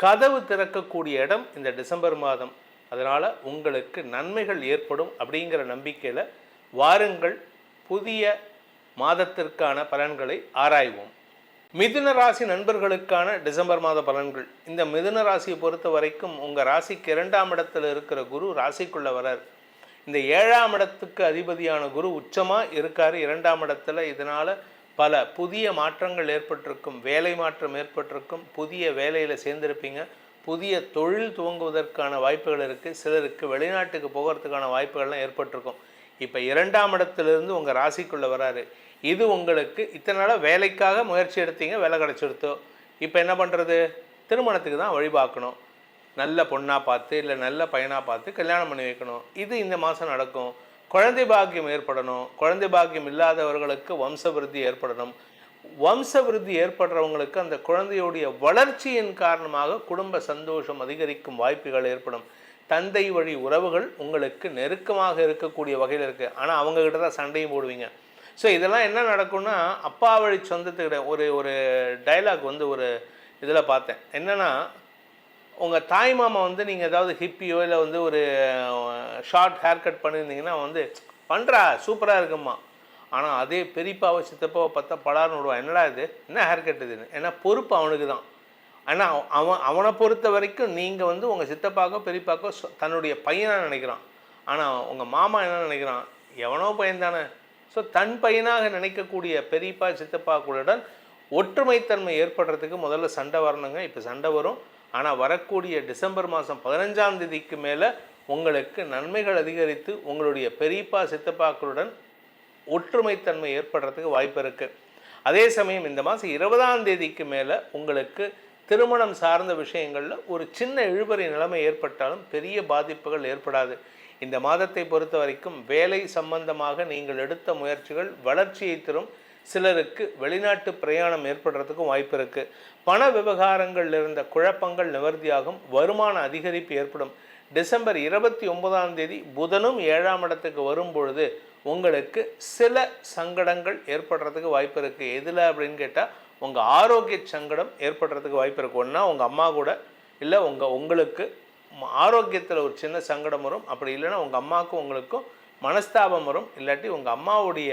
கதவு திறக்கக்கூடிய இடம் இந்த டிசம்பர் மாதம். அதனால் உங்களுக்கு நன்மைகள் ஏற்படும் அப்படிங்கிற நம்பிக்கையில் வாருங்கள். புதிய மாதத்திற்கான பலன்களை ஆராய்வோம். மிதுன ராசி நண்பர்களுக்கான டிசம்பர் மாத பலன்கள். இந்த மிதுன ராசியை பொறுத்த வரைக்கும் உங்கள் ராசிக்கு இரண்டாம் இடத்தில் இருக்கிற குரு ராசிக்குள்ளே வரார். இந்த ஏழாம் இடத்துக்கு அதிபதியான குரு உச்சமாக இருக்கார். இரண்டாம் இடத்துல இதனால் பல புதிய மாற்றங்கள் ஏற்பட்டிருக்கும் வேலை மாற்றம் ஏற்பட்டிருக்கும் புதிய வேலையில் சேர்ந்திருப்பீங்க. புதிய தொழில் துவங்குவதற்கான வாய்ப்புகள் இருக்குது சிலருக்கு வெளிநாட்டுக்கு போகிறதுக்கான வாய்ப்புகள்லாம் ஏற்பட்டிருக்கும். இப்போ இரண்டாம் இடத்துலேருந்து உங்கள் ராசிக்குள்ளே வராரு. இது உங்களுக்கு இத்தனை நாளாக வேலைக்காக முயற்சி எடுத்தீங்க வேலை கிடச்சிருத்தோ? இப்போ என்ன பண்ணுறது திருமணத்துக்கு தான் வழிபாக்கணும் நல்ல பொண்ணாக பார்த்து இல்லை நல்ல பையனாக பார்த்து கல்யாணம் பண்ணி வைக்கணும். இது இந்த மாதம் நடக்கும். குழந்தை பாக்கியம் ஏற்படணும். குழந்தை பாக்கியம் இல்லாதவர்களுக்கு வம்ச விருத்தி ஏற்படணும். வம்ச விருத்தி ஏற்படுறவங்களுக்கு அந்த குழந்தையுடைய வளர்ச்சியின் காரணமாக குடும்ப சந்தோஷம் அதிகரிக்கும் வாய்ப்புகள் ஏற்படும். தந்தை வழி உறவுகள் உங்களுக்கு நெருக்கமாக இருக்கக்கூடிய வகையில் இருக்குது ஆனால் அவங்கக்கிட்ட தான் சண்டையும் போடுவீங்க. ஸோ இதெல்லாம் என்ன நடக்கும்னா அப்பா வழி சொந்தத்துக்கிட்ட ஒரு ஒரு டைலாக் வந்து ஒரு இதில் பார்த்தேன். என்னென்னா உங்கள் தாய் மாமா வந்து நீங்கள் ஏதாவது ஹிப்பியோ இல்லை வந்து ஒரு ஷார்ட் ஹேர் கட் பண்ணியிருந்தீங்கன்னா வந்து பண்ணுறா சூப்பராக இருக்கும்மா. ஆனால் அதே பெரியப்பாவை சித்தப்பாவை பார்த்தா படார்னு விடுவான் என்னடா இது? என்ன ஹேர் கட் இதுன்னு ஏன்னா பொறுப்பு அவனுக்கு தான் ஆனால் அவன் அவனை பொறுத்த வரைக்கும் நீங்கள் வந்து உங்கள் சித்தப்பாக்கோ பெரியப்பாக்கோ தன்னுடைய பையனாக நினைக்கிறான். ஆனால் உங்கள் மாமா என்ன நினைக்கிறான்? எவனோ பையன் தானே. ஸோ தன் பையனாக நினைக்கக்கூடிய பெரியப்பா சித்தப்பாக்களுடன் ஒற்றுமைத்தன்மை ஏற்படுறதுக்கு முதல்ல சண்டை வரணுங்க. இப்போ சண்டை வரும். ஆனால் வரக்கூடிய டிசம்பர் மாதம் பதினஞ்சாம் தேதிக்கு மேலே உங்களுக்கு நன்மைகள் அதிகரித்து உங்களுடைய பெரியப்பா சித்தப்பாக்களுடன் ஒற்றுமைத்தன்மை ஏற்படுறதுக்கு வாய்ப்பு இருக்குது அதே சமயம் இந்த மாதம் இருபதாம் தேதிக்கு மேலே உங்களுக்கு திருமணம் சார்ந்த விஷயங்களில் ஒரு சின்ன இழுபறி நிலைமை ஏற்பட்டாலும் பெரிய பாதிப்புகள் ஏற்படாது. இந்த மாதத்தை பொறுத்த வரைக்கும் வேலை சம்பந்தமாக நீங்கள் எடுத்த முயற்சிகள் வளர்ச்சியை தரும். சிலருக்கு வெளிநாட்டு பிரயாணம் ஏற்படுறதுக்கும் வாய்ப்பு இருக்குது பண விவகாரங்களில் இருந்த குழப்பங்கள் நிவர்த்தியாகும். வருமான அதிகரிப்பு ஏற்படும். டிசம்பர் இருபத்தி ஒன்பதாம் தேதி புதனும் ஏழாம் இடத்துக்கு வரும் பொழுது உங்களுக்கு சில சங்கடங்கள் ஏற்படுறதுக்கு வாய்ப்பு இருக்குது எதில் அப்படின்னு கேட்டால் உங்கள் ஆரோக்கிய சங்கடம் ஏற்படுறதுக்கு வாய்ப்பு இருக்குது ஒன்றா உங்கள் அம்மா கூட இல்லை உங்கள் உங்களுக்கு ஆரோக்கியத்தில் ஒரு சின்ன சங்கடம் வரும். அப்படி இல்லைன்னா உங்கள் அம்மாவுக்கும் உங்களுக்கும் மனஸ்தாபம் வரும். இல்லாட்டி உங்கள் அம்மாவுடைய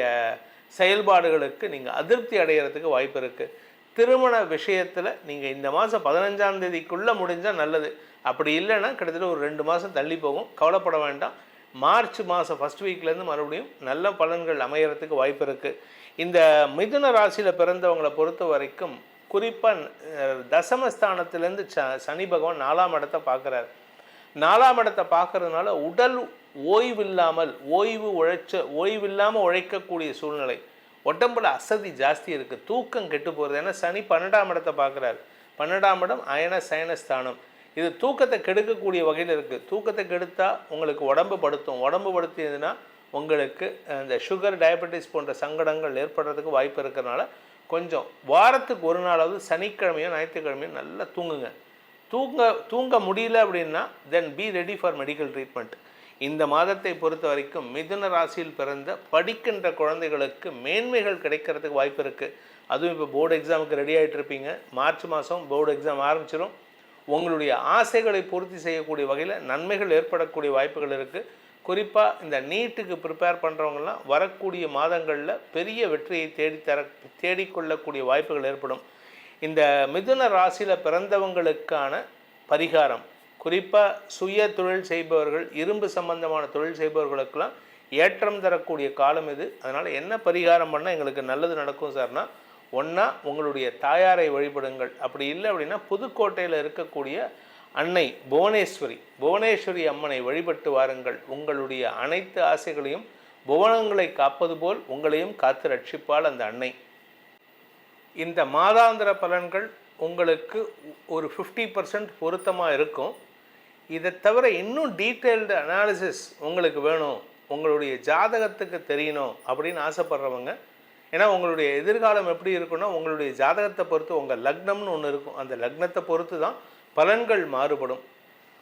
செயல்பாடுகளுக்கு நீங்கள் அதிருப்தி அடைகிறதுக்கு வாய்ப்பு இருக்குது திருமண விஷயத்தில் நீங்கள் இந்த மாதம் பதினஞ்சாம் தேதிக்குள்ளே முடிஞ்சால் நல்லது. அப்படி இல்லைன்னா கிட்டத்தட்ட ஒரு ரெண்டு மாதம் தள்ளி போகும். கவலைப்பட வேண்டாம். மார்ச் மாதம் ஃபஸ்ட் வீக்லேருந்து மறுபடியும் நல்ல பலன்கள் அமையறதுக்கு வாய்ப்பு இருக்குது இந்த மிதுன ராசியில் பிறந்தவங்களை பொறுத்த வரைக்கும் குறிப்பாக தசமஸ்தானத்துலேருந்து ச சனி பகவான் நாலாம் இடத்தை பார்க்குறாரு. நாலாம் இடத்தை பார்க்கறதுனால உடல் ஓய்வில்லாமல் ஓய்வு உழைச்ச ஓய்வில்லாமல் உழைக்கக்கூடிய சூழ்நிலை. உடம்புல அசதி ஜாஸ்தி இருக்குது தூக்கம் கெட்டு போகிறது ஏன்னா சனி பன்னெண்டாம் இடத்தை பார்க்குறாரு. பன்னெண்டாம் இடம் அயன சயனஸ்தானம் இது தூக்கத்தை கெடுக்கக்கூடிய வகையில் இருக்குது தூக்கத்தை கெடுத்தால் உங்களுக்கு உடம்பு படுத்தும். உடம்பு படுத்தியதுன்னா உங்களுக்கு இந்த சுகர் டயபெட்டிஸ் போன்ற சங்கடங்கள் ஏற்படுறதுக்கு வாய்ப்பு இருக்கிறனால கொஞ்சம் வாரத்துக்கு ஒரு நாளாவது சனிக்கிழமையோ ஞாயிற்றுக்கிழமையும் நல்லா தூங்குங்க. தூங்க தூங்க முடியல அப்படின்னா then be ready for medical treatment இந்த மாதத்தை பொறுத்த வரைக்கும் மிதுன ராசியில் பிறந்த படிக்கின்ற குழந்தைகளுக்கு மேன்மைகள் கிடைக்கிறதுக்கு வாய்ப்பு இருக்குது அதுவும் இப்போ போர்டு எக்ஸாமுக்கு ரெடி ஆகிட்டு இருப்பீங்க. மார்ச் மாதம் போர்டு எக்ஸாம் ஆரம்பிச்சிடும் உங்களுடைய ஆசைகளை பூர்த்தி செய்யக்கூடிய வகையில் நன்மைகள் ஏற்படக்கூடிய வாய்ப்புகள் இருக்குது குறிப்பாக இந்த நீட்டுக்கு ப்ரிப்பேர் பண்ணுறவங்கலாம் வரக்கூடிய மாதங்களில் பெரிய வெற்றியை தேடித்தர தேடிக்கொள்ளக்கூடிய வாய்ப்புகள் ஏற்படும். இந்த மிதுன ராசியில் பிறந்தவங்களுக்கான பரிகாரம் குறிப்பாக சுய தொழில் செய்பவர்கள் இரும்பு சம்பந்தமான தொழில் செய்பவர்களுக்கெல்லாம் ஏற்றம் தரக்கூடிய காலம் இது. அதனால் என்ன பரிகாரம் பண்ணால் எங்களுக்கு நல்லது நடக்கும் சார்னா ஒன்றா உங்களுடைய தாயாரை வழிபடுங்கள். அப்படி இல்லை அப்படின்னா புதுக்கோட்டையில் இருக்கக்கூடிய அன்னை புவனேஸ்வரி புவனேஸ்வரி அம்மனை வழிபட்டு வாருங்கள். உங்களுடைய அனைத்து ஆசைகளையும் புவனங்களை காப்பது போல் உங்களையும் காத்து ரட்சிப்பாள் அந்த அன்னை. இந்த மாதாந்திர பலன்கள் உங்களுக்கு ஒரு ஃபிஃப்டி பர்சன்ட் பொருத்தமாக இருக்கும். இதை தவிர இன்னும் டீட்டெயில்டு அனாலிசிஸ் உங்களுக்கு வேணும். உங்களுடைய ஜாதகத்துக்கு தெரியணும் அப்படின்னு ஆசைப்படுறவங்க ஏன்னா உங்களுடைய எதிர்காலம் எப்படி இருக்குன்னா உங்களுடைய ஜாதகத்தை பொறுத்து உங்கள் லக்னம்னு ஒன்று இருக்கும். அந்த லக்னத்தை பொறுத்து தான் பலன்கள் மாறுபடும்.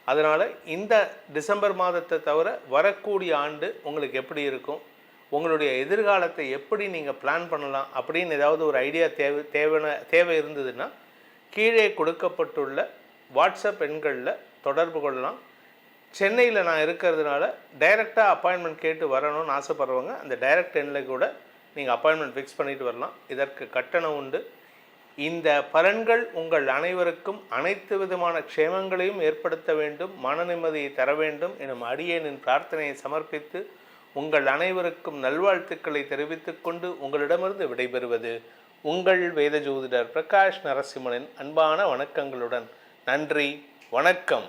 அதனால் இந்த டிசம்பர் மாதத்தை தவிர வரக்கூடிய ஆண்டு உங்களுக்கு எப்படி இருக்கும்? உங்களுடைய எதிர்காலத்தை எப்படி நீங்கள் பிளான் பண்ணலாம்? அப்படின்னு ஏதாவது ஒரு ஐடியா தேவை தேவையான தேவை இருந்ததுன்னா கீழே கொடுக்கப்பட்டுள்ள வாட்ஸ்அப் எண்களில் தொடர்பு கொள்ளலாம். சென்னையில் நான் இருக்கிறதுனால டைரெக்டாக அப்பாயின்மெண்ட் கேட்டு வரணும்னு ஆசைப்படுறவங்க அந்த டைரக்ட் எண்ணில் கூட நீங்கள் அப்பாயின்மெண்ட் ஃபிக்ஸ் பண்ணிட்டு வரலாம். இதற்கு கட்டணம் உண்டு. இந்த பலன்கள் உங்கள் அனைவருக்கும் அனைத்து விதமான க்ஷேமங்களையும் ஏற்படுத்த வேண்டும் மன நிம்மதியை தர வேண்டும் எனும் அடியேனின் பிரார்த்தனையை சமர்ப்பித்து உங்கள் அனைவருக்கும் நல்வாழ்த்துக்களை தெரிவித்துக்கொண்டு உங்களிடமிருந்து விடைபெறுவது உங்கள் வேத ஜோதிடர் பிரகாஷ் நரசிம்மனின் அன்பான வணக்கங்களுடன் நன்றி. வணக்கம்.